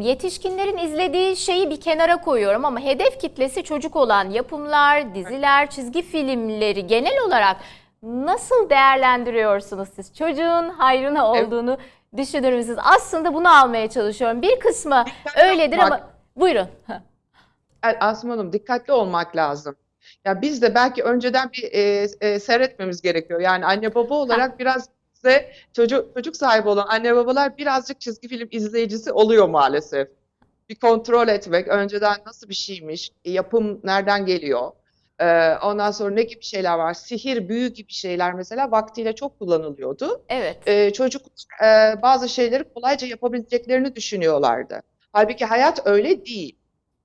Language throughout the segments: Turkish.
Yetişkinlerin izlediği şeyi bir kenara koyuyorum ama hedef kitlesi çocuk olan yapımlar, diziler, çizgi filmleri genel olarak nasıl değerlendiriyorsunuz siz? Çocuğun hayrına olduğunu düşünür müsünüz? Aslında bunu almaya çalışıyorum. Bir kısmı öyledir olmak. ama buyurun. Asım Hanım dikkatli olmak lazım. Ya biz de belki önceden bir e, e, seyretmemiz gerekiyor. Yani anne baba olarak biraz size çocuk çocuk sahibi olan anne babalar birazcık çizgi film izleyicisi oluyor maalesef. Bir kontrol etmek, önceden nasıl bir şeymiş, yapım nereden geliyor, e, ondan sonra ne gibi şeyler var, sihir, büyü gibi şeyler mesela vaktiyle çok kullanılıyordu. Evet. e, çocuk e, bazı şeyleri kolayca yapabileceklerini düşünüyorlardı. Halbuki hayat öyle değil.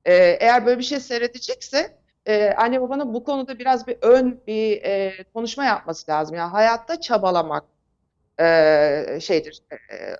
E, eğer böyle bir şey seyredecekse e, anne babanın bu konuda biraz bir ön bir e, konuşma yapması lazım. Yani hayatta çabalamak şeydir,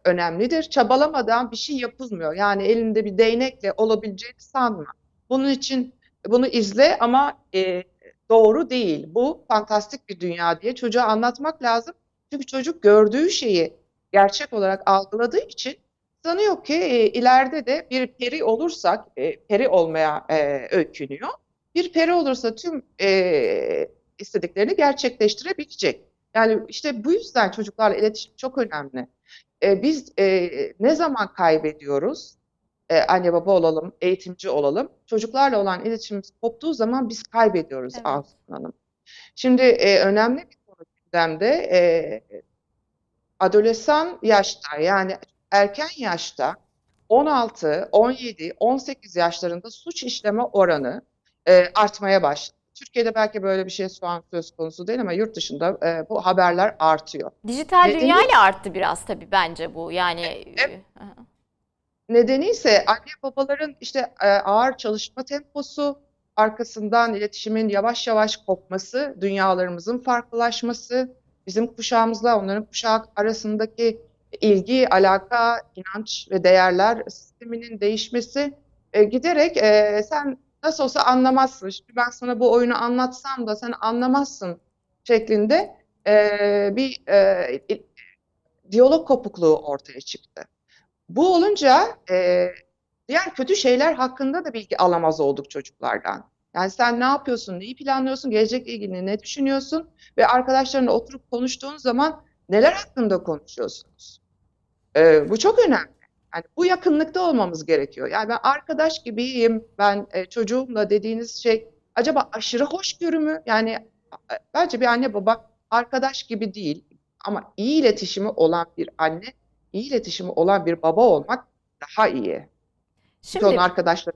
önemlidir. Çabalamadan bir şey yapılmıyor. Yani elinde bir değnekle olabileceğini sanma. Bunun için bunu izle ama e, doğru değil. Bu fantastik bir dünya diye çocuğa anlatmak lazım. Çünkü çocuk gördüğü şeyi gerçek olarak algıladığı için sanıyor ki e, ileride de bir peri olursak, e, peri olmaya e, öykünüyor. Bir peri olursa tüm e, istediklerini gerçekleştirebilecek. Yani işte bu yüzden çocuklarla iletişim çok önemli. E, biz e, ne zaman kaybediyoruz? E, anne baba olalım, eğitimci olalım. Çocuklarla olan iletişimimiz koptuğu zaman biz kaybediyoruz Evet. Aslı Hanım. Şimdi e, önemli bir konu gündemde. E, adolesan yaşta yani erken yaşta 16, 17, 18 yaşlarında suç işleme oranı e, artmaya başladı. Türkiye'de belki böyle bir şey şu an söz konusu değil ama yurt dışında e, bu haberler artıyor. Dijital Nedeni- dünyayla arttı biraz tabii bence bu. Yani. Hı hı. Nedeni ise anne babaların işte e, ağır çalışma temposu, arkasından iletişimin yavaş yavaş kopması, dünyalarımızın farklılaşması, bizim kuşağımızla onların kuşağı arasındaki ilgi, alaka, inanç ve değerler sisteminin değişmesi e, giderek e, sen nasıl olsa anlamazsın. Şimdi ben sana bu oyunu anlatsam da sen anlamazsın şeklinde e, bir e, diyalog kopukluğu ortaya çıktı. Bu olunca e, diğer kötü şeyler hakkında da bilgi alamaz olduk çocuklardan. Yani sen ne yapıyorsun, neyi planlıyorsun, gelecekle ilgili ne düşünüyorsun ve arkadaşlarınla oturup konuştuğun zaman neler hakkında konuşuyorsunuz? E, bu çok önemli. Yani bu yakınlıkta olmamız gerekiyor. Yani ben arkadaş gibiyim, ben e, çocuğumla dediğiniz şey acaba aşırı hoşgörü mü? Yani e, bence bir anne baba arkadaş gibi değil ama iyi iletişimi olan bir anne iyi iletişimi olan bir baba olmak daha iyi. Şimdi onun arkadaşları